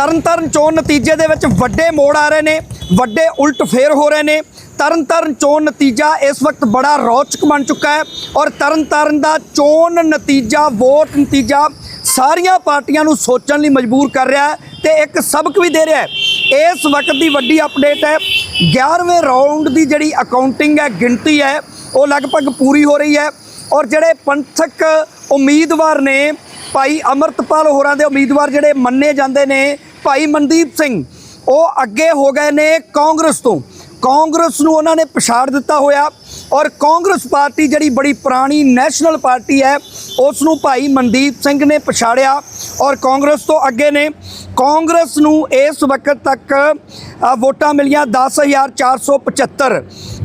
ਤਰਨਤਾਰਨ ਚੋਣ ਨਤੀਜੇ ਦੇ ਵਿੱਚ ਵੱਡੇ ਮੋੜ ਆ ਰਹੇ ਨੇ, ਵੱਡੇ ਉਲਟ ਫੇਰ ਹੋ ਰਹੇ ਨੇ। ਤਰਨਤਾਰਨ ਚੋਣ ਨਤੀਜਾ ਇਸ ਵਕਤ ਬੜਾ ਰੌਚਕ ਬਣ ਚੁੱਕਾ ਹੈ ਔਰ ਤਰਨਤਾਰਨ ਦਾ ਚੋਣ ਨਤੀਜਾ, ਵੋਟ ਨਤੀਜਾ ਸਾਰੀਆਂ ਪਾਰਟੀਆਂ ਨੂੰ ਸੋਚਣ ਲਈ ਮਜਬੂਰ ਕਰ ਰਿਹਾ ਹੈ ਤੇ ਇੱਕ ਸਬਕ ਵੀ ਦੇ ਰਿਹਾ ਹੈ। ਇਸ ਵਕਤ ਦੀ ਵੱਡੀ ਅਪਡੇਟ ਹੈ 11ਵੇਂ ਰਾਉਂਡ ਦੀ ਜਿਹੜੀ ਅਕਾਊਂਟਿੰਗ ਹੈ, ਗਿਣਤੀ ਹੈ, ਉਹ ਲਗਭਗ ਪੂਰੀ ਹੋ ਰਹੀ ਹੈ ਔਰ ਜਿਹੜੇ ਪੰਥਕ ਉਮੀਦਵਾਰ ਨੇ, ਭਾਈ ਅਮਰਤਪਾਲ ਹੋਰਾਂ ਦੇ ਉਮੀਦਵਾਰ ਜਿਹੜੇ ਮੰਨੇ ਜਾਂਦੇ ਨੇ ਭਾਈ ਮਨਦੀਪ ਸਿੰਘ, ਉਹ ਅੱਗੇ ਹੋ ਗਏ ਨੇ ਕਾਂਗਰਸ ਤੋਂ। ਕਾਂਗਰਸ ਨੂੰ ਉਹਨਾਂ ਨੇ ਪਛਾੜ ਦਿੱਤਾ ਹੋਇਆ ਔਰ ਕਾਂਗਰਸ ਪਾਰਟੀ ਜਿਹੜੀ ਬੜੀ ਪੁਰਾਣੀ ਨੈਸ਼ਨਲ ਪਾਰਟੀ ਹੈ ਉਸ ਨੂੰ ਭਾਈ ਮਨਦੀਪ ਸਿੰਘ ਨੇ ਪਛਾੜਿਆ ਔਰ ਕਾਂਗਰਸ ਤੋਂ ਅੱਗੇ ਨੇ। ਕਾਂਗਰਸ ਨੂੰ ਇਸ ਵਕਤ ਤੱਕ ਵੋਟਾਂ ਮਿਲੀਆਂ 10475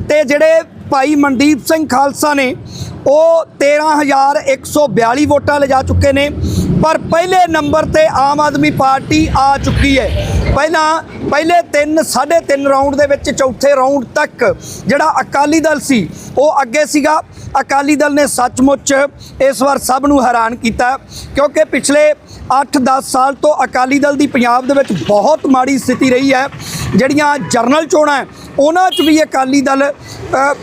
ਤੇ ਜਿਹੜੇ ਭਾਈ ਮਨਦੀਪ ਸਿੰਘ ਖਾਲਸਾ ਨੇ, ਉਹ 13142 ਵੋਟਾਂ ਲਿਜਾ ਚੁੱਕੇ ਨੇ। ਪਰ ਪਹਿਲੇ ਨੰਬਰ ਤੇ ਆਮ ਆਦਮੀ ਪਾਰਟੀ ਆ ਚੁੱਕੀ ਹੈ। ਪਹਿਲਾਂ, ਪਹਿਲੇ 3 3.5 ਰਾਉਂਡ ਦੇ ਵਿੱਚ ਚੌਥੇ ਰਾਉਂਡ ਤੱਕ ਜਿਹੜਾ ਅਕਾਲੀ ਦਲ ਸੀ, ਉਹ ਅੱਗੇ ਸੀਗਾ। ਅਕਾਲੀ ਦਲ ਨੇ ਸੱਚਮੁੱਚ ਇਸ ਵਾਰ ਸਭ ਨੂੰ ਹੈਰਾਨ ਕੀਤਾ ਕਿਉਂਕਿ ਪਿਛਲੇ 8-10 ਸਾਲ ਤੋਂ ਅਕਾਲੀ ਦਲ ਦੀ ਪੰਜਾਬ ਦੇ ਵਿੱਚ ਬਹੁਤ ਮਾੜੀ ਸਥਿਤੀ ਰਹੀ ਹੈ। ਜਿਹੜੀਆਂ ਜਰਨਲ ਚੋਣਾਂ ਉਹਨਾਂ 'ਚ ਵੀ ਅਕਾਲੀ ਦਲ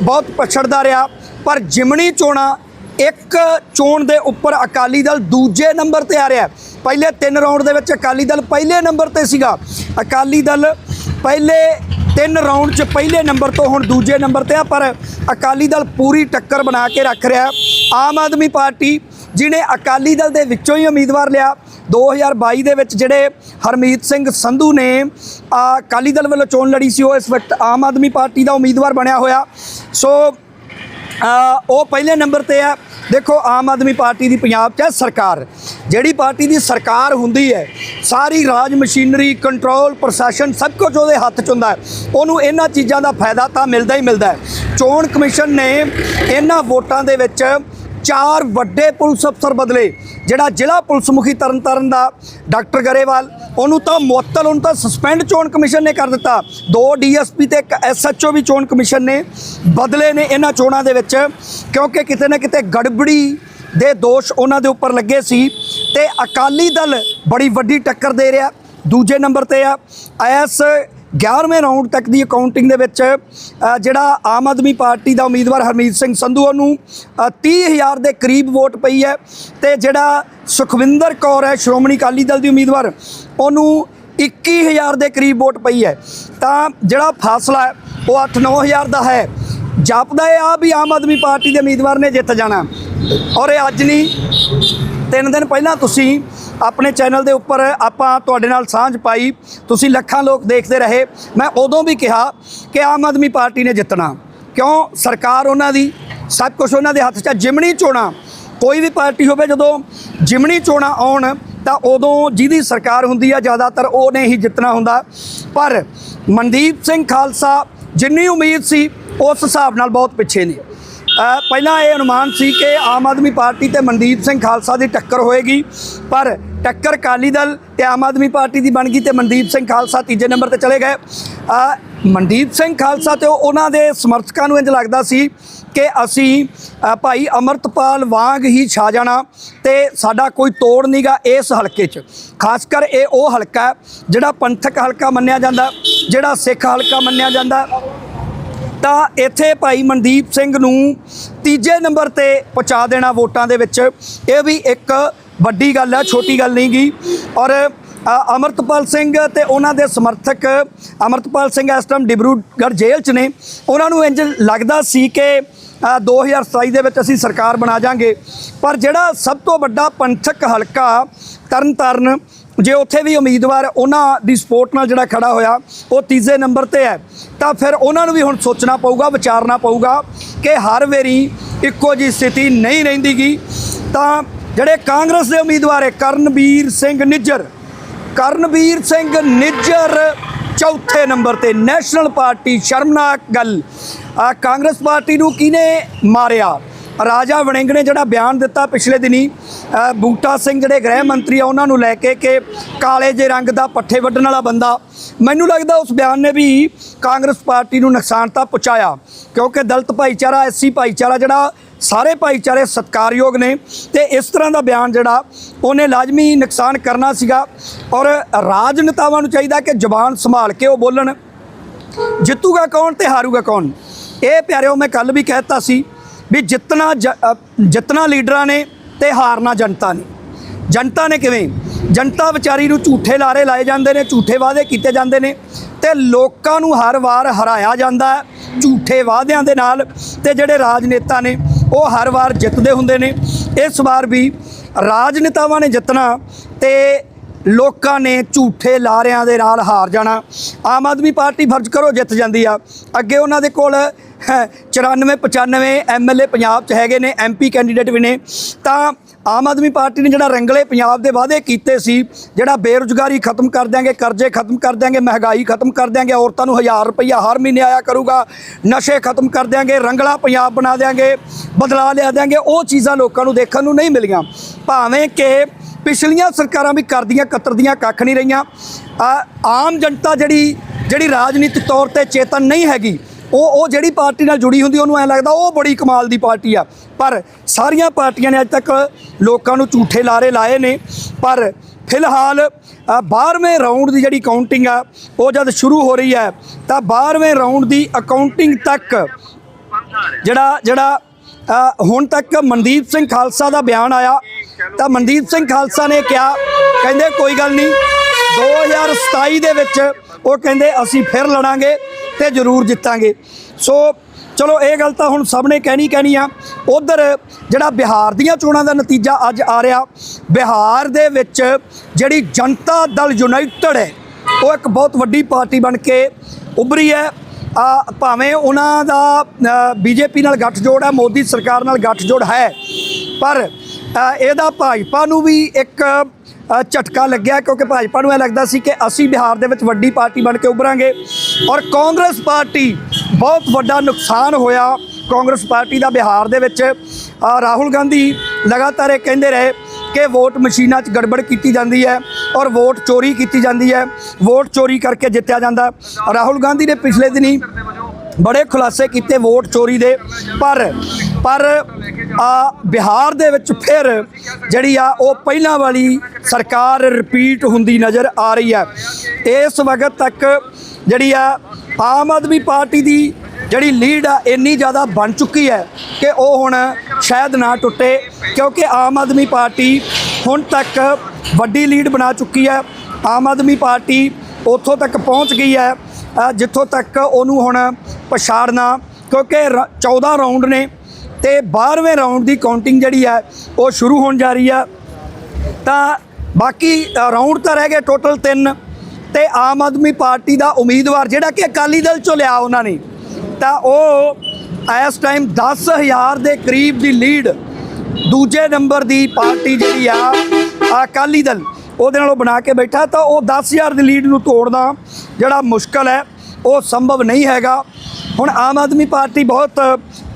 ਬਹੁਤ ਪਛੜਦਾ ਰਿਹਾ। ਪਰ ਜਿਮਣੀ ਚੋਣਾਂ ਇੱਕ ਚੋਣ ਦੇ ਉੱਪਰ ਅਕਾਲੀ ਦਲ ਦੂਜੇ ਨੰਬਰ ਤੇ ਆ ਰਿਹਾ ਪਹਿਲੇ ਤਿੰਨ ਰਾਉਂਡ ਦੇ ਵਿੱਚ ਅਕਾਲੀ ਦਲ ਪਹਿਲੇ ਨੰਬਰ ਤੇ ਸੀਗਾ। ਅਕਾਲੀ ਦਲ ਪਹਿਲੇ ਤਿੰਨ ਰਾਉਂਡ 'ਚ ਪਹਿਲੇ ਨੰਬਰ ਤੋਂ ਹੁਣ ਦੂਜੇ ਨੰਬਰ ਤੇ ਆ, ਪਰ ਅਕਾਲੀ ਦਲ ਪੂਰੀ ਟੱਕਰ ਬਣਾ ਕੇ ਰੱਖ ਰਿਹਾ ਆਮ ਆਦਮੀ ਪਾਰਟੀ ਜਿਹਨੇ ਅਕਾਲੀ ਦਲ ਦੇ ਵਿੱਚੋਂ ਹੀ ਉਮੀਦਵਾਰ ਲਿਆ 2022 ਦੇ ਵਿੱਚ ਜਿਹੜੇ ਹਰਮੀਤ ਸਿੰਘ ਸੰਧੂ ਨੇ ਅਕਾਲੀ ਦਲ ਵੱਲੋਂ ਚੋਣ ਲੜੀ ਸੀ, ਉਹ ਇਸ ਵਕਤ ਆਮ ਆਦਮੀ ਪਾਰਟੀ ਦਾ ਉਮੀਦਵਾਰ ਬਣਿਆ ਹੋਇਆ। ਸੋ ਉਹ ਪਹਿਲੇ ਨੰਬਰ ਤੇ ਹੈ ਦੇਖੋ, ਆਮ ਆਦਮੀ ਪਾਰਟੀ ਦੀ ਪੰਜਾਬ 'ਚ ਹੈ ਸਰਕਾਰ। ਜਿਹੜੀ ਪਾਰਟੀ ਦੀ ਸਰਕਾਰ ਹੁੰਦੀ ਹੈ, ਸਾਰੀ ਰਾਜ ਮਸ਼ੀਨਰੀ ਕੰਟਰੋਲ ਪ੍ਰਸ਼ਾਸਨ ਸਭ ਕੁਝ ਉਹਦੇ ਹੱਥ 'ਚ ਹੁੰਦਾ ਉਹਨੂੰ ਇਹਨਾਂ ਚੀਜ਼ਾਂ ਦਾ ਫਾਇਦਾ ਤਾਂ ਮਿਲਦਾ ਹੀ ਮਿਲਦਾ ਚੋਣ ਕਮਿਸ਼ਨ ਨੇ ਇਹਨਾਂ ਵੋਟਾਂ ਦੇ ਵਿੱਚ ਚਾਰ ਵੱਡੇ ਪੁਲਿਸ ਅਫਸਰ ਬਦਲੇ, ਜਿਹੜਾ ਜ਼ਿਲ੍ਹਾ ਪੁਲਿਸ ਮੁਖੀ ਤਰਨਤਾਰਨ ਦਾ ਡਾਕਟਰ ਗਰੇਵਾਲ ਉਹਨੂੰ ਤਾਂ ਮੁਅੱਤਲ ਉਹਨੂੰ ਤਾਂ ਸਸਪੈਂਡ ਚੋਣ ਕਮਿਸ਼ਨ ਨੇ ਕਰ ਦਿੱਤਾ। ਦੋ ਡੀਐਸਪੀ ਤੇ ਇੱਕ ਐਸਐਚਓ ਵੀ ਚੋਣ ਕਮਿਸ਼ਨ ਨੇ ਬਦਲੇ ਨੇ ਇਹਨਾਂ ਚੋਣਾਂ ਦੇ ਵਿੱਚ ਕਿਉਂਕਿ ਕਿਤੇ ਨਾ ਕਿਤੇ ਗੜਬੜੀ ਦੇ ਦੋਸ਼ ਉਹਨਾਂ ਦੇ ਉੱਪਰ ਲੱਗੇ ਸੀ ਤੇ ਅਕਾਲੀ ਦਲ ਬੜੀ ਵੱਡੀ ਟੱਕਰ ਦੇ ਰਿਹਾ। ਦੂਜੇ ਨੰਬਰ ਤੇ ਆ ਐਸ 11ਵੇਂ ਰਾਉਂਡ ਤੱਕ ਦੀ ਅਕਾਊਂਟਿੰਗ ਦੇ ਵਿੱਚ ਜਿਹੜਾ ਆਮ ਆਦਮੀ ਪਾਰਟੀ ਦਾ ਉਮੀਦਵਾਰ ਹਰਮੀਤ ਸਿੰਘ ਸੰਧੂ ਉਹਨੂੰ ਅ, 30000 ਦੇ ਕਰੀਬ ਵੋਟ ਪਈ ਹੈ ਤੇ ਜਿਹੜਾ ਸੁਖਵਿੰਦਰ ਕੌਰ ਹੈ ਸ਼੍ਰੋਮਣੀ ਅਕਾਲੀ ਦਲ ਦੀ ਉਮੀਦਵਾਰ ਉਹਨੂੰ 21000 ਦੇ ਕਰੀਬ ਵੋਟ ਪਈ ਹੈ। ਤਾਂ ਜਿਹੜਾ ਫਾਸਲਾ ਹੈ, ਉਹ 8-9000 ਦਾ ਹੈ। ਜਾਪਦਾ ਇਹ ਆ ਵੀ ਆਮ ਆਦਮੀ ਪਾਰਟੀ ਦੇ ਉਮੀਦਵਾਰ ਨੇ ਜਿੱਤ ਜਾਣਾ। ਔਰ ਇਹ ਅੱਜ ਨਹੀਂ, ਤਿੰਨ ਦਿਨ ਪਹਿਲਾਂ ਤੁਸੀਂ ਆਪਣੇ ਚੈਨਲ ਦੇ ਉੱਪਰ ਆਪਾਂ ਤੁਹਾਡੇ ਨਾਲ ਸਾਂਝ ਪਾਈ, ਤੁਸੀਂ ਲੱਖਾਂ ਲੋਕ ਦੇਖਦੇ ਰਹੇ। ਮੈਂ ਉਦੋਂ ਵੀ ਕਿਹਾ ਕਿ ਆਮ ਆਦਮੀ ਪਾਰਟੀ ਨੇ ਜਿੱਤਣਾ। ਕਿਉਂ? ਸਰਕਾਰ ਉਹਨਾਂ ਦੀ, ਸਭ ਕੁਝ ਉਹਨਾਂ ਦੇ ਹੱਥ 'ਚ ਹੈ। ਜਿਮਣੀ ਚੋਣਾਂ, ਕੋਈ ਵੀ ਪਾਰਟੀ ਹੋਵੇ ਜਦੋਂ ਜਿਮਣੀ ਚੋਣਾਂ ਆਉਣ ਤਾਂ ਉਦੋਂ ਜਿਹਦੀ ਸਰਕਾਰ ਹੁੰਦੀ ਆ, ਜ਼ਿਆਦਾਤਰ ਉਹਨੇ ਹੀ ਜਿੱਤਣਾ ਹੁੰਦਾ। ਪਰ ਮਨਦੀਪ ਸਿੰਘ ਖਾਲਸਾ ਜਿੰਨੀ ਉਮੀਦ ਸੀ, ਉਸ ਹਿਸਾਬ ਨਾਲ ਬਹੁਤ ਪਿੱਛੇ ਨੇ। ਪਹਿਲਾਂ ਇਹ ਅਨੁਮਾਨ ਸੀ ਕਿ ਆਮ ਆਦਮੀ ਪਾਰਟੀ ਤੇ ਮਨਦੀਪ ਸਿੰਘ ਖਾਲਸਾ ਦੀ ਟੱਕਰ ਹੋਏਗੀ, ਪਰ ਟੱਕਰ ਅਕਾਲੀ ਦਲ ਤੇ ਆਮ ਆਦਮੀ ਪਾਰਟੀ ਦੀ ਬਣ ਗਈ ਤੇ ਮਨਦੀਪ ਸਿੰਘ ਖਾਲਸਾ ਤੀਜੇ ਨੰਬਰ ਤੇ ਚਲੇ ਗਏ। ਮਨਦੀਪ ਸਿੰਘ ਖਾਲਸਾ ਤੇ ਉਹਨਾਂ ਦੇ ਸਮਰਥਕਾਂ ਨੂੰ ਇੰਜ ਲੱਗਦਾ ਸੀ ਕਿ ਅਸੀਂ ਭਾਈ ਅਮਰਤਪਾਲ ਵਾਂਗ ਹੀ ਛਾ ਜਾਣਾ ਤੇ ਸਾਡਾ ਕੋਈ ਤੋੜ ਨਹੀਂਗਾ ਇਸ ਹਲਕੇ 'ਚ। ਖਾਸ ਕਰ ਇਹ ਉਹ ਹਲਕਾ ਜਿਹੜਾ ਪੰਥਕ ਹਲਕਾ ਮੰਨਿਆ ਜਾਂਦਾ, ਜਿਹੜਾ ਸਿੱਖ ਹਲਕਾ ਮੰਨਿਆ ਜਾਂਦਾ। ਤਾਂ ਇੱਥੇ ਭਾਈ ਮਨਦੀਪ ਸਿੰਘ ਨੂੰ ਤੀਜੇ ਨੰਬਰ ਤੇ ਪਹੁੰਚਾ ਦੇਣਾ ਵੋਟਾਂ ਦੇ ਵਿੱਚ। ਇਹ ਵੀ ਇੱਕ ਵੱਡੀ ਗੱਲ ਹੈ, ਛੋਟੀ ਗੱਲ ਨਹੀਂ ਗੀ ਔਰ ਅਮਰਤਪਾਲ ਸਿੰਘ ਤੇ ਉਹਨਾਂ ਦੇ ਸਮਰਥਕ ਅਮਰਤਪਾਲ ਸਿੰਘ ਇਸ ਟਾਈਮ ਡਿਬਰੂਗੜ੍ਹ ਜੇਲ੍ਹ 'ਚ ਨੇ। ਉਹਨਾਂ ਨੂੰ ਇੰਜ ਲੱਗਦਾ ਸੀ ਕਿ ਅ, 2027 ਦੇ ਵਿੱਚ ਅਸੀਂ ਸਰਕਾਰ ਬਣਾ ਜਾਾਂਗੇ। ਪਰ ਜਿਹੜਾ ਸਭ ਤੋਂ ਵੱਡਾ ਪੰਥਕ ਹਲਕਾ ਤਰਨਤਾਰਨ ਜੇ ਉੱਥੇ ਵੀ ਉਮੀਦਵਾਰ ਉਹਨਾਂ ਦੀ ਸਪੋਰਟ ਨਾਲ ਜਿਹੜਾ ਖੜਾ ਹੋਇਆ ਉਹ ਤੀਜੇ ਨੰਬਰ ਤੇ ਹੈ। ਤਾਂ ਫਿਰ ਉਹਨਾਂ ਨੂੰ ਵੀ ਹੁਣ ਸੋਚਣਾ ਪਊਗਾ ਵਿਚਾਰਨਾ ਪਊਗਾ ਕਿ ਹਰ ਵੇਰੀ ਇੱਕੋ ਜੀ ਸਥਿਤੀ ਨਹੀਂ ਰਹਿੰਦੀਗੀ। ਤਾਂ ਜਿਹੜੇ ਕਾਂਗਰਸ ਦੇ ਉਮੀਦਵਾਰ ਹੈ ਕਰਨਵੀਰ ਸਿੰਘ ਨਿੱਜਰ ਕਰਨਵੀਰ ਸਿੰਘ ਨਿੱਜਰ, ਚੌਥੇ ਨੰਬਰ ਤੇ ਨੈਸ਼ਨਲ ਪਾਰਟੀ ਸ਼ਰਮਨਾਕ ਗੱਲ। ਆ ਕਾਂਗਰਸ ਪਾਰਟੀ ਨੂੰ ਕਿਹਨੇ ਮਾਰਿਆ? ਰਾਜਾ ਵੜਿੰਗ ਨੇ ਜਿਹੜਾ ਬਿਆਨ ਦਿੱਤਾ ਪਿਛਲੇ ਦਿਨੀ ਬੂਟਾ ਸਿੰਘ ਜਿਹੜੇ ਗ੍ਰਹਿ ਮੰਤਰੀ ਆ, ਉਹਨਾਂ ਨੂੰ ਲੈ ਕੇ ਕਿ ਕਾਲੇ ਜੇ ਰੰਗ ਦਾ ਪੱਠੇ ਵੱਢਣ ਵਾਲਾ ਬੰਦਾ, ਮੈਨੂੰ ਲੱਗਦਾ ਉਸ ਬਿਆਨ ਨੇ ਵੀ ਕਾਂਗਰਸ ਪਾਰਟੀ ਨੂੰ ਨੁਕਸਾਨ ਤਾਂ ਪਹੁੰਚਾਇਆ, ਕਿਉਂਕਿ ਦਲਤ ਭਾਈਚਾਰਾ, ਐਸਸੀ ਭਾਈਚਾਰਾ ਜਿਹੜਾ, ਸਾਰੇ ਭਾਈਚਾਰੇ ਸਤਿਕਾਰਯੋਗ ਨੇ ਤੇ ਇਸ ਤਰ੍ਹਾਂ ਦਾ ਬਿਆਨ ਜਿਹੜਾ, ਉਹਨੇ ਲਾਜ਼ਮੀ ਨੁਕਸਾਨ ਕਰਨਾ ਸੀਗਾ ਔਰ ਰਾਜਨੇਤਾਵਾਂ ਨੂੰ ਚਾਹੀਦਾ ਕਿ ਜ਼ੁਬਾਨ ਸੰਭਾਲ ਕੇ ਉਹ ਬੋਲਣ। ਜਿੱਤੂਗਾ ਕੌਣ ਤੇ ਹਾਰੂਗਾ ਕੌਣ? ਇਹ ਪਿਆਰਿਓ, ਮੈਂ ਕੱਲ ਵੀ ਕਹਿਤਾ ਸੀ ਵੀ ਜਿੱਤਣਾ ਜਿੱਤਣਾ ਲੀਡਰਾਂ ਨੇ ਤੇ ਹਾਰਨਾ ਜਨਤਾ ਨੇ। ਜਨਤਾ ਨੇ ਕਿਵੇਂ? ਜਨਤਾ ਵਿਚਾਰੀ ਨੂੰ ਝੂਠੇ ਲਾਰੇ ਲਾਏ ਜਾਂਦੇ ਨੇ, ਝੂਠੇ ਵਾਅਦੇ ਕੀਤੇ ਜਾਂਦੇ ਨੇ ਤੇ ਲੋਕਾਂ ਨੂੰ ਹਰ ਵਾਰ ਹਰਾਇਆ ਜਾਂਦਾ ਹੈ ਝੂਠੇ ਵਾਅਦਿਆਂ ਦੇ ਨਾਲ ਤੇ ਜਿਹੜੇ ਰਾਜਨੇਤਾ ਨੇ ਉਹ ਹਰ ਵਾਰ ਜਿੱਤਦੇ ਹੁੰਦੇ ਨੇ। ਇਸ ਵਾਰ ਵੀ ਰਾਜਨੇਤਾਵਾਂ ਨੇ ਜਿੱਤਣਾ ਤੇ ਲੋਕਾਂ ਨੇ ਝੂਠੇ ਲਾਰਿਆਂ ਦੇ ਨਾਲ ਹਾਰ ਜਾਣਾ। ਆਮ ਆਦਮੀ ਪਾਰਟੀ ਫਰਜ਼ ਕਰੋ ਜਿੱਤ ਜਾਂਦੀ ਆ। ਅੱਗੇ ਉਹਨਾਂ ਦੇ ਕੋਲ 94 95 ਐਮਐਲਏ ਪੰਜਾਬ 'ਚ ਹੈਗੇ ਨੇ ਐਮਪੀ ਕੈਂਡੀਡੇਟ ਵੀ ਨੇ। ਤਾਂ ਆਮ ਆਦਮੀ ਪਾਰਟੀ ਨੇ ਜਿਹੜਾ ਰੰਗਲੇ ਪੰਜਾਬ ਦੇ ਵਾਅਦੇ ਕੀਤੇ ਸੀ, ਜਿਹੜਾ ਬੇਰੁਜ਼ਗਾਰੀ ਖਤਮ ਕਰ ਦਿਆਂਗੇ, ਕਰਜ਼ੇ ਖਤਮ ਕਰ ਦਿਆਂਗੇ, ਮਹਿੰਗਾਈ ਖਤਮ ਕਰ ਦਿਆਂਗੇ, ਔਰਤਾਂ ਨੂੰ 1000 ਰੁਪਈਆ ਹਰ ਮਹੀਨੇ ਆਇਆ ਕਰੂਗਾ, ਨਸ਼ੇ ਖਤਮ ਕਰ ਦਿਆਂਗੇ, ਰੰਗਲਾ ਪੰਜਾਬ ਬਣਾ ਦਿਆਂਗੇ, ਬਦਲਾ ਲਿਆ ਦਿਆਂਗੇ, ਉਹ ਚੀਜ਼ਾਂ ਲੋਕਾਂ ਨੂੰ ਦੇਖਣ ਨੂੰ ਨਹੀਂ ਮਿਲੀਆਂ। ਭਾਵੇਂ ਕਿ ਪਿਛਲੀਆਂ ਸਰਕਾਰਾਂ ਵੀ ਕਰਦੀਆਂ ਕਤਰਦੀਆਂ ਕੱਖ ਨਹੀਂ ਰਹੀਆਂ। ਆਮ ਜਨਤਾ ਜਿਹੜੀ ਜਿਹੜੀ ਰਾਜਨੀਤਿਕ ਤੌਰ ਤੇ ਚੇਤਨ ਨਹੀਂ ਹੈਗੀ ਉਹ ਉਹ ਜਿਹੜੀ ਪਾਰਟੀ ਨਾਲ ਜੁੜੀ ਹੁੰਦੀ ਉਹਨੂੰ ਐ ਲੱਗਦਾ ਉਹ ਬੜੀ ਕਮਾਲ ਦੀ ਪਾਰਟੀ ਆ। ਪਰ ਸਾਰੀਆਂ ਪਾਰਟੀਆਂ ਨੇ ਅੱਜ ਤੱਕ ਲੋਕਾਂ ਨੂੰ ਝੂਠੇ ਲਾਰੇ ਲਾਏ ਨੇ। ਪਰ ਫਿਲਹਾਲ ਅ, 12ਵੇਂ ਰਾਉਂਡ ਦੀ ਜਿਹੜੀ ਕਾਊਂਟਿੰਗ ਆ ਉਹ ਜਦ ਸ਼ੁਰੂ ਹੋ ਰਹੀ ਹੈ ਤਾਂ 12ਵੇਂ ਰਾਉਂਡ ਦੀ ਅਕਾਊਂਟਿੰਗ ਤੱਕ ਜਿਹੜਾ ਜਿਹੜਾ ਹੁਣ ਤੱਕ ਮਨਦੀਪ ਸਿੰਘ ਖਾਲਸਾ ਦਾ ਬਿਆਨ ਆਇਆ। ਤਾਂ ਮਨਦੀਪ ਸਿੰਘ ਖਾਲਸਾ ਨੇ ਕਿਹਾ, ਕਹਿੰਦੇ ਕੋਈ ਗੱਲ ਨਹੀਂ 2027 ਦੇ ਵਿੱਚ ਉਹ ਕਹਿੰਦੇ ਅਸੀਂ ਫਿਰ ਲੜਾਂਗੇ ਤੇ ਜ਼ਰੂਰ ਜਿੱਤਾਂਗੇ। ਸੋ ਚਲੋ ਇਹ ਗੱਲ ਤਾਂ ਹੁਣ ਸਭ ਨੇ ਕਹਿਣੀ ਕਹਿਣੀ ਆ। ਉਧਰ ਜਿਹੜਾ ਬਿਹਾਰ ਦੀਆਂ ਚੋਣਾਂ ਦਾ ਨਤੀਜਾ ਅੱਜ ਆ ਰਿਹਾ। ਬਿਹਾਰ ਦੇ ਵਿੱਚ ਜਿਹੜੀ ਜਨਤਾ ਦਲ ਯੂਨਾਈਟਿਡ ਹੈ, ਉਹ ਇੱਕ ਬਹੁਤ ਵੱਡੀ ਪਾਰਟੀ ਬਣ ਕੇ ਉਭਰੀ ਹੈ। ਭਾਵੇਂ ਉਹਨਾਂ ਦਾ ਬੀਜੇਪੀ ਨਾਲ ਗੱਠਜੋੜ ਹੈ ਮੋਦੀ ਸਰਕਾਰ ਨਾਲ ਗੱਠਜੋੜ ਹੈ, ਪਰ ਇਹਦਾ ਭਾਜਪਾ ਨੂੰ ਵੀ ਇੱਕ ਝਟਕਾ ਲੱਗਿਆ, ਕਿਉਂਕਿ ਭਾਜਪਾ ਨੂੰ ਇਹ ਲੱਗਦਾ ਸੀ ਕਿ ਅਸੀਂ ਬਿਹਾਰ ਦੇ ਵਿੱਚ ਵੱਡੀ ਪਾਰਟੀ ਬਣ ਕੇ ਉਭਰਾਂਗੇ, ਔਰ ਕਾਂਗਰਸ ਪਾਰਟੀ ਬਹੁਤ ਵੱਡਾ ਨੁਕਸਾਨ ਹੋਇਆ। ਕਾਂਗਰਸ ਪਾਰਟੀ ਦਾ ਬਿਹਾਰ ਦੇ ਵਿੱਚ ਰਾਹੁਲ ਗਾਂਧੀ ਲਗਾਤਾਰ ਇਹ ਕਹਿੰਦੇ ਰਹੇ ਕਿ ਵੋਟ ਮਸ਼ੀਨਾਂ 'ਚ ਗੜਬੜ ਕੀਤੀ ਜਾਂਦੀ ਹੈ ਔਰ ਵੋਟ ਚੋਰੀ ਕੀਤੀ ਜਾਂਦੀ ਹੈ। ਵੋਟ ਚੋਰੀ ਕਰਕੇ ਜਿੱਤਿਆ ਜਾਂਦਾ। ਰਾਹੁਲ ਗਾਂਧੀ ਨੇ ਪਿਛਲੇ ਦਿਨੀ ਬੜੇ ਖੁਲਾਸੇ ਕੀਤੇ ਵੋਟ ਚੋਰੀ ਦੇ। ਪਰ ਪਰ ਆ ਬਿਹਾਰ ਦੇ ਵਿੱਚ ਫਿਰ ਜਿਹੜੀ ਆ ਉਹ ਪਹਿਲਾਂ ਵਾਲੀ ਸਰਕਾਰ ਰਿਪੀਟ ਹੁੰਦੀ ਨਜ਼ਰ ਆ ਰਹੀ ਹੈ। ਇਸ ਵਕਤ ਤੱਕ ਜਿਹੜੀ ਆ ਆਮ ਆਦਮੀ ਪਾਰਟੀ ਦੀ ਜਿਹੜੀ ਲੀਡ ਆ ਇੰਨੀ ਜ਼ਿਆਦਾ ਬਣ ਚੁੱਕੀ ਹੈ ਕਿ ਉਹ ਹੁਣ ਸ਼ਾਇਦ ਨਾ ਟੁੱਟੇ ਕਿਉਂਕਿ ਆਮ ਆਦਮੀ ਪਾਰਟੀ ਹੁਣ ਤੱਕ ਵੱਡੀ ਲੀਡ ਬਣਾ ਚੁੱਕੀ ਹੈ। ਆਮ ਆਦਮੀ ਪਾਰਟੀ ਉੱਥੋਂ ਤੱਕ ਪਹੁੰਚ ਗਈ ਹੈ ਜਿੱਥੋਂ ਤੱਕ ਉਹਨੂੰ ਹੁਣ ਪਛਾੜਨਾ ਕਿਉਂਕਿ ਰ- 14 ਰਾਉਂਡ ਨੇ ਤੇ 12ਵੇਂ ਰਾਉਂਡ ਦੀ ਕਾਊਂਟਿੰਗ ਜਿਹੜੀ ਹੈ ਉਹ ਸ਼ੁਰੂ ਹੋਣ ਜਾ ਰਹੀ ਆ ਤਾਂ ਬਾਕੀ ਅ, ਰਾਉਂਡ ਤਾਂ ਰਹਿ ਗਏ ਟੋਟਲ 3 ਤੇ ਆਮ ਆਦਮੀ ਪਾਰਟੀ ਦਾ ਉਮੀਦਵਾਰ ਜਿਹੜਾ ਕਿ ਅਕਾਲੀ ਦਲ ਚੋਂ ਲਿਆ ਉਹਨਾਂ ਨੇ ਤਾਂ ਉਹ ਇਸ ਟਾਈਮ 10000 ਦੇ ਕਰੀਬ ਦੀ ਲੀਡ ਦੂਜੇ ਨੰਬਰ ਦੀ ਪਾਰਟੀ ਜਿਹੜੀ ਆ ਅਕਾਲੀ ਦਲ, ਉਹਦੇ ਨਾਲੋਂ ਬਣਾ ਕੇ ਬੈਠਾ ਤਾਂ ਉਹ 10000 ਦੀ ਲੀਡ ਨੂੰ ਤੋੜਨਾ ਜਿਹੜਾ ਮੁਸ਼ਕਲ ਹੈ, ਉਹ ਸੰਭਵ ਨਹੀਂ ਹੈਗਾ। ਹੁਣ ਆਮ ਆਦਮੀ ਪਾਰਟੀ ਬਹੁਤ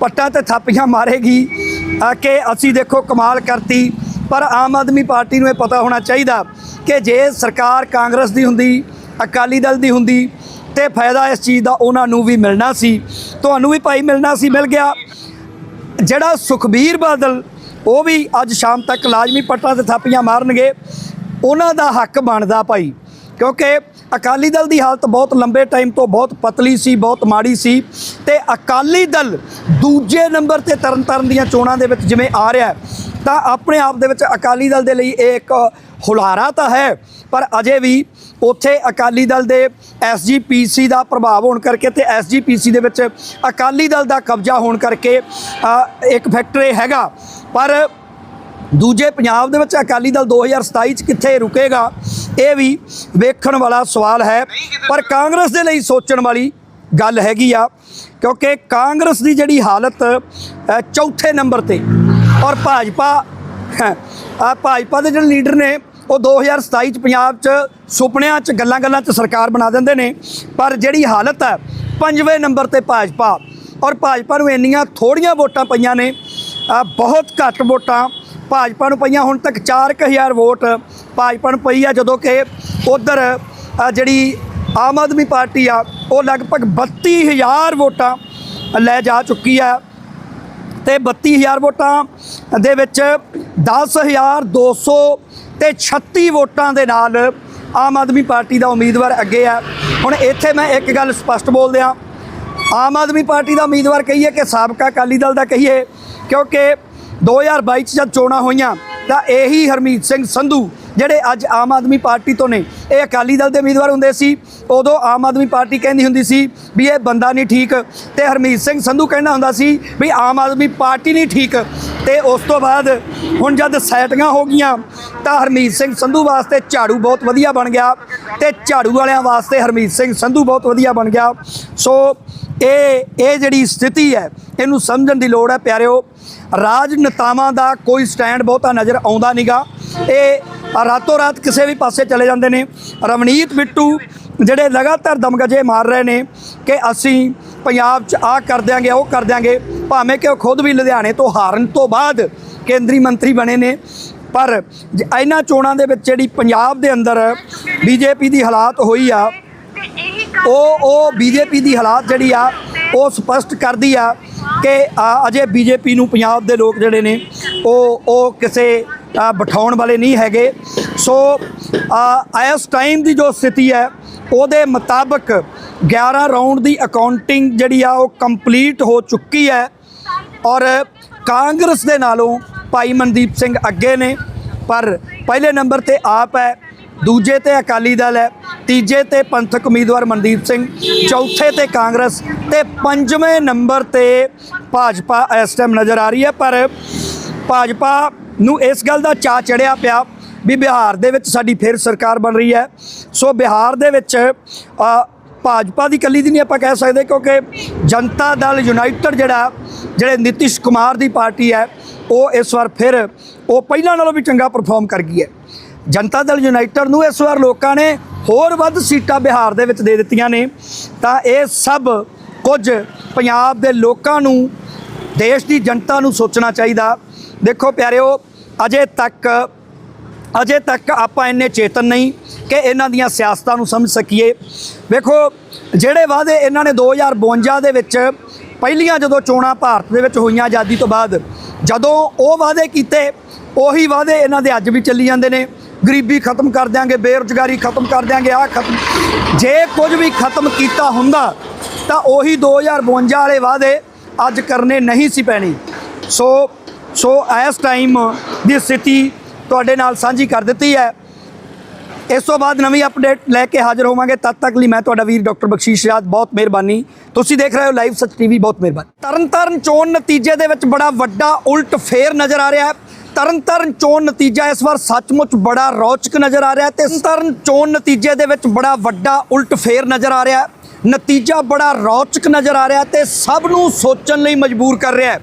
ਪੱਟਾਂ ਤੇ ਥਾਪੀਆਂ ਮਾਰੇਗੀ। ਕਿ ਅਸੀਂ ਦੇਖੋ ਕਮਾਲ ਕਰਤੀ, ਪਰ ਆਮ ਆਦਮੀ ਪਾਰਟੀ ਨੂੰ ਇਹ ਪਤਾ ਹੋਣਾ ਚਾਹੀਦਾ ਕਿ ਜੇ ਸਰਕਾਰ ਕਾਂਗਰਸ ਦੀ ਹੁੰਦੀ, ਅਕਾਲੀ ਦਲ ਦੀ ਹੁੰਦੀ ਤੇ ਫਾਇਦਾ ਇਸ ਚੀਜ਼ ਦਾ ਉਹਨਾਂ ਨੂੰ ਵੀ ਮਿਲਣਾ ਸੀ। ਤੁਹਾਨੂੰ ਵੀ ਭਾਈ ਮਿਲਣਾ ਸੀ, ਮਿਲ ਗਿਆ। ਜਿਹੜਾ ਸੁਖਬੀਰ ਬਾਦਲ, ਉਹ ਵੀ ਅੱਜ ਸ਼ਾਮ ਤੱਕ ਲਾਜ਼ਮੀ ਪੱਟਾਂ ਤੇ ਥਾਪੀਆਂ ਮਾਰਨਗੇ, ਉਹਨਾਂ ਦਾ ਹੱਕ ਬਣਦਾ ਭਾਈ। ਕਿਉਂਕਿ ਅਕਾਲੀ ਦਲ ਦੀ ਹਾਲਤ ਬਹੁਤ ਲੰਬੇ ਟਾਈਮ ਤੋਂ ਬਹੁਤ ਪਤਲੀ ਸੀ, ਬਹੁਤ ਮਾੜੀ ਸੀ ਤੇ ਅਕਾਲੀ ਦਲ ਦੂਜੇ ਨੰਬਰ ਤੇ ਤਰਨਤਾਰਨ ਦੀਆਂ ਚੋਣਾਂ ਦੇ ਵਿੱਚ ਜਿਵੇਂ ਆ ਰਿਹਾ ਤਾਂ ਆਪਣੇ ਆਪ ਦੇ ਵਿੱਚ ਅਕਾਲੀ ਦਲ ਦੇ ਲਈ ਇਹ ਇੱਕ ਹੁਲਾਰਾ ਤਾਂ ਹੈ, ਪਰ ਅਜੇ ਵੀ ਉੱਥੇ ਅਕਾਲੀ ਦਲ ਦੇ ਐਸਜੀਪੀਸੀ ਦਾ ਪ੍ਰਭਾਵ ਹੋਣ ਕਰਕੇ ਤੇ ਐਸਜੀਪੀਸੀ ਦੇ ਵਿੱਚ ਅਕਾਲੀ ਦਲ ਦਾ ਕਬਜ਼ਾ ਹੋਣ ਕਰਕੇ ਇੱਕ ਫੈਕਟਰ ਹੈਗਾ। ਪਰ ਦੂਜੇ ਪੰਜਾਬ ਦੇ ਵਿੱਚ ਅਕਾਲੀ ਦਲ 2027 ਚ ਕਿੱਥੇ ਰੁਕੇਗਾ ਇਹ ਵੀ ਵੇਖਣ ਵਾਲਾ ਸਵਾਲ ਹੈ। ਪਰ ਕਾਂਗਰਸ ਦੇ ਲਈ ਸੋਚਣ ਵਾਲੀ ਗੱਲ ਹੈਗੀ ਆ ਕਿਉਂਕਿ ਕਾਂਗਰਸ ਦੀ ਜਿਹੜੀ ਹਾਲਤ ਚੌਥੇ ਨੰਬਰ ਤੇ ਔਰ ਭਾਜਪਾ ਆ ਭਾਜਪਾ ਦੇ ਜਿਹੜੇ ਲੀਡਰ ਨੇ ਉਹ 2027 ਚ ਪੰਜਾਬ ਚ ਸੁਪਨਿਆਂ ਚ ਗੱਲਾਂ ਗੱਲਾਂ ਚ ਸਰਕਾਰ ਬਣਾ ਦਿੰਦੇ ਨੇ, ਪਰ ਜਿਹੜੀ ਹਾਲਤ ਹੈ, ਪੰਜਵੇਂ ਨੰਬਰ ਤੇ ਭਾਜਪਾ। ਔਰ ਭਾਜਪਾ ਨੂੰ ਇੰਨੀਆਂ ਥੋੜੀਆਂ ਵੋਟਾਂ ਪਈਆਂ ਨੇ ਬਹੁਤ ਘੱਟ ਵੋਟਾਂ ਭਾਜਪਾ ਨੂੰ ਪਈਆਂ, ਹੁਣ ਤੱਕ 4000 ਵੋਟ ਭਾਜਪਾ ਨੂੰ ਪਈ ਆ, ਜਦੋਂ ਕਿ ਉਧਰ ਜਿਹੜੀ ਆਮ ਆਦਮੀ ਪਾਰਟੀ ਆ, ਉਹ ਲਗਭਗ 32000 ਵੋਟਾਂ ਲੈ ਜਾ ਚੁੱਕੀ ਆ। ਤੇ 32000 ਵੋਟਾਂ ਦੇ ਵਿੱਚ 10200 ਤੇ 36 ਵੋਟਾਂ ਦੇ ਨਾਲ ਆਮ ਆਦਮੀ ਪਾਰਟੀ ਦਾ ਉਮੀਦਵਾਰ ਅੱਗੇ ਆ। ਹੁਣ ਇੱਥੇ ਮੈਂ ਇੱਕ ਗੱਲ ਸਪਸ਼ਟ ਬੋਲ ਦਿਆਂ। ਆਮ ਆਦਮੀ ਪਾਰਟੀ ਦਾ ਉਮੀਦਵਾਰ ਕਹੀਏ ਕਿ ਸਾਬਕਾ ਅਕਾਲੀ ਦਲ ਦਾ ਕਹੀਏ, ਕਿਉਂਕਿ 2022 ਚ ਜਦ ਚੋਣਾਂ ਹੋਈਆਂ ਤਾਂ ਇਹੀ ਹਰਮੀਤ ਸਿੰਘ ਸੰਧੂ ਜਿਹੜੇ ਅੱਜ ਆਮ ਆਦਮੀ ਪਾਰਟੀ ਤੋਂ ਨੇ, ਇਹ ਅਕਾਲੀ ਦਲ ਦੇ ਉਮੀਦਵਾਰ ਹੁੰਦੇ ਸੀ। ਉਦੋਂ ਆਮ ਆਦਮੀ ਪਾਰਟੀ ਕਹਿੰਦੀ ਹੁੰਦੀ ਸੀ ਵੀ ਇਹ ਬੰਦਾ ਨਹੀਂ ਠੀਕ ਤੇ ਹਰਮੀਤ ਸਿੰਘ ਸੰਧੂ ਕਹਿੰਦਾ ਹੁੰਦਾ ਸੀ ਵੀ ਆਮ ਆਦਮੀ ਪਾਰਟੀ ਨਹੀਂ ਠੀਕ ਤੇ ਉਸ ਤੋਂ ਬਾਅਦ ਹੁਣ ਜਦ ਸੈਟੀਆਂ ਹੋ ਗਈਆਂ ਤਾਂ ਹਰਮੀਤ ਸਿੰਘ ਸੰਧੂ ਵਾਸਤੇ ਝਾੜੂ ਬਹੁਤ ਵਧੀਆ ਬਣ ਗਿਆ ਤੇ ਝਾੜੂ ਵਾਲਿਆਂ ਵਾਸਤੇ ਹਰਮੀਤ ਸਿੰਘ ਸੰਧੂ ਬਹੁਤ ਵਧੀਆ ਬਣ ਗਿਆ। ਸੋ ਇਹ ਇਹ ਜਿਹੜੀ ਸਥਿਤੀ ਹੈ, ਇਹਨੂੰ ਸਮਝਣ ਦੀ ਲੋੜ ਹੈ ਪਿਆਰਿਓ। ਰਾਜਨੇਤਾਵਾਂ ਦਾ ਕੋਈ ਸਟੈਂਡ ਬਹੁਤਾ ਨਜ਼ਰ ਆਉਂਦਾ ਨਹੀਂਗਾ ਇਹ ਰਾਤੋਂ ਰਾਤ ਕਿਸੇ ਵੀ ਪਾਸੇ ਚਲੇ ਜਾਂਦੇ ਨੇ। ਰਵਨੀਤ ਬਿੱਟੂ ਜਿਹੜੇ ਲਗਾਤਾਰ ਦਮਗਜੇ ਮਾਰ ਰਹੇ ਨੇ ਕਿ ਅਸੀਂ ਪੰਜਾਬ 'ਚ ਆ ਕਰ ਦਿਆਂਗੇ ਉਹ ਕਰ ਦਿਆਂਗੇ ਭਾਵੇਂ ਕਿ ਉਹ ਖੁਦ ਵੀ ਲੁਧਿਆਣੇ ਤੋਂ ਹਾਰਨ ਤੋਂ ਬਾਅਦ ਕੇਂਦਰੀ ਮੰਤਰੀ ਬਣੇ ਨੇ। ਪਰ ਜ- ਇਹਨਾਂ ਚੋਣਾਂ ਦੇ ਵਿੱਚ ਜਿਹੜੀ ਪੰਜਾਬ ਦੇ ਅੰਦਰ ਬੀਜੇਪੀ ਦੀ ਹਾਲਾਤ ਹੋਈ ਆ ਉਹ ਉਹ ਬੀਜੇਪੀ ਦੀ ਹਾਲਾਤ ਜਿਹੜੀ ਆ ਉਹ ਸਪਸ਼ਟ ਕਰਦੀ ਆ ਕਿ ਅ, ਅਜੇ ਬੀਜੇਪੀ ਨੂੰ ਪੰਜਾਬ ਦੇ ਲੋਕ ਜਿਹੜੇ ਨੇ ਉਹ ਉਹ ਕਿਸੇ ਬਿਠਾਉਣ ਵਾਲੇ ਨਹੀਂ ਹੈਗੇ। ਸੋ ਇਸ ਟਾਈਮ ਦੀ ਜੋ ਸਥਿਤੀ ਹੈ, ਉਹਦੇ ਮੁਤਾਬਕ 11 ਰਾਉਂਡ ਦੀ ਅਕਾਊਂਟਿੰਗ ਜਿਹੜੀ ਆ, ਉਹ ਕੰਪਲੀਟ ਹੋ ਚੁੱਕੀ ਹੈ। ਔਰ ਕਾਂਗਰਸ ਦੇ ਨਾਲੋਂ ਭਾਈ ਮਨਦੀਪ ਸਿੰਘ ਅੱਗੇ ਨੇ, ਪਰ ਪਹਿਲੇ ਨੰਬਰ ਤੇ ਆਪ ਹੈ, ਦੂਜੇ ਤੇ ਅਕਾਲੀ ਦਲ ਹੈ, ਤੀਜੇ ਤੇ ਪੰਥਕ ਉਮੀਦਵਾਰ ਮਨਦੀਪ ਸਿੰਘ, ਚੌਥੇ ਤੇ ਕਾਂਗਰਸ ਤੇ ਪੰਜਵੇਂ ਨੰਬਰ ਤੇ ਭਾਜਪਾ ਇਸ ਟਾਈਮ ਨਜ਼ਰ ਆ ਰਹੀ ਹੈ। ਪਰ ਭਾਜਪਾ ਨੂੰ ਇਸ ਗੱਲ ਦਾ ਚਾ ਚੜਿਆ ਪਿਆ ਵੀ ਬਿਹਾਰ ਦੇ ਵਿੱਚ ਸਾਡੀ ਫਿਰ ਸਰਕਾਰ ਬਣ ਰਹੀ ਹੈ। ਸੋ ਬਿਹਾਰ ਦੇ ਵਿੱਚ ਭਾਜਪਾ ਦੀ ਕੱਲੀ ਦੀ ਨਹੀਂ ਆਪਾਂ ਕਹਿ ਸਕਦੇ ਕਿਉਂਕਿ ਜਨਤਾ ਦਲ ਯੂਨਾਈਟਿਡ ਜਿਹੜਾ, ਜਿਹੜੇ ਨਿਤਿਸ਼ ਕੁਮਾਰ ਦੀ ਪਾਰਟੀ ਹੈ, ਉਹ ਇਸ ਵਾਰ ਫਿਰ, ਉਹ ਪਹਿਲਾਂ ਨਾਲੋਂ ਵੀ ਚੰਗਾ ਪਰਫਾਰਮ ਕਰ ਗਈ ਹੈ। ਜਨਤਾ ਦਲ ਯੂਨਾਈਟਿਡ ਨੂੰ ਇਸ ਵਾਰ ਲੋਕਾਂ ਨੇ ਹੋਰ ਵੱਧ ਸੀਟਾਂ ਬਿਹਾਰ ਦੇ ਵਿੱਚ ਦੇ ਦਿੱਤੀਆਂ ਨੇ। ਤਾਂ ਇਹ ਸਭ ਕੁਝ ਪੰਜਾਬ ਦੇ ਲੋਕਾਂ ਨੂੰ, ਦੇਸ਼ ਦੀ ਜਨਤਾ ਨੂੰ ਸੋਚਣਾ ਚਾਹੀਦਾ। ਦੇਖੋ ਪਿਆਰਿਓ, ਅਜੇ ਤੱਕ ਅਜੇ ਤੱਕ ਆਪਾਂ ਇੰਨੇ ਚੇਤਨ ਨਹੀਂ ਕਿ ਇਹਨਾਂ ਦੀਆਂ ਸਿਆਸਤਾਂ ਨੂੰ ਸਮਝ ਸਕੀਏ। ਵੇਖੋ, ਜਿਹੜੇ ਵਾਅਦੇ ਇਹਨਾਂ ਨੇ 2052 ਦੇ ਵਿੱਚ ਪਹਿਲੀਆਂ ਜਦੋਂ ਚੋਣਾਂ ਭਾਰਤ ਦੇ ਵਿੱਚ ਹੋਈਆਂ ਆਜ਼ਾਦੀ ਤੋਂ ਬਾਅਦ, ਜਦੋਂ ਉਹ ਵਾਅਦੇ ਕੀਤੇ, ਉਹੀ ਵਾਅਦੇ ਇਹਨਾਂ ਦੇ ਅੱਜ ਵੀ ਚੱਲੀ ਜਾਂਦੇ ਨੇ। ਗਰੀਬੀ ਖਤਮ ਕਰ ਦਿਆਂਗੇ, ਬੇਰੁਜ਼ਗਾਰੀ ਖਤਮ ਕਰ ਦਿਆਂਗੇ ਆ ਖਤਮ। ਜੇ ਕੁਝ ਵੀ ਖਤਮ ਕੀਤਾ ਹੁੰਦਾ, ਤਾਂ ਉਹੀ 2052 ਵਾਲੇ ਵਾਅਦੇ ਅੱਜ ਕਰਨੇ ਨਹੀਂ ਸੀ ਪੈਣੇ। ਸੋ ਸੋ ਇਸ ਟਾਈਮ ਦੀ ਸਥਿਤੀ ਤੁਹਾਡੇ ਨਾਲ ਸਾਂਝੀ ਕਰ ਦਿੱਤੀ ਹੈ। ਇਸ ਤੋਂ ਬਾਅਦ ਨਵੀਂ ਅਪਡੇਟ ਲੈ ਕੇ ਹਾਜ਼ਰ ਹੋਵਾਂਗੇ। ਤਦ ਤੱਕ ਲਈ ਮੈਂ ਤੁਹਾਡਾ ਵੀਰ ਡਾਕਟਰ ਬਖਸ਼ੀਸ਼ ਰਾਜ, ਬਹੁਤ ਮਿਹਰਬਾਨੀ। ਤੁਸੀਂ ਦੇਖ ਰਹੇ ਹੋ ਲਾਈਵ ਸੱਚ ਟੀਵੀ ਬਹੁਤ ਮਿਹਰਬਾਨੀ। ਤਰਨਤਾਰਨ ਚੋਣ ਨਤੀਜੇ ਦੇ ਵਿੱਚ ਬੜਾ ਵੱਡਾ ਉਲਟ ਫੇਰ ਨਜ਼ਰ ਆ ਰਿਹਾ ਹੈ। ਤਰਨਤਾਰਨ ਚੋਣ ਨਤੀਜਾ ਇਸ ਵਾਰ ਸੱਚਮੁੱਚ ਬੜਾ ਰੌਚਕ ਨਜ਼ਰ ਆ ਰਿਹਾ ਹੈ ਤੇ ਤਰਨਤਾਰਨ ਚੋਣ ਨਤੀਜੇ ਦੇ ਵਿੱਚ ਬੜਾ ਵੱਡਾ ਉਲਟ ਫੇਰ ਨਜ਼ਰ ਆ ਰਿਹਾ ਨਤੀਜਾ ਬੜਾ ਰੌਚਕ ਨਜ਼ਰ ਆ ਰਿਹਾ ਹੈ ਤੇ ਸਭ ਨੂੰ ਸੋਚਣ ਲਈ ਮਜਬੂਰ ਕਰ ਰਿਹਾ ਹੈ।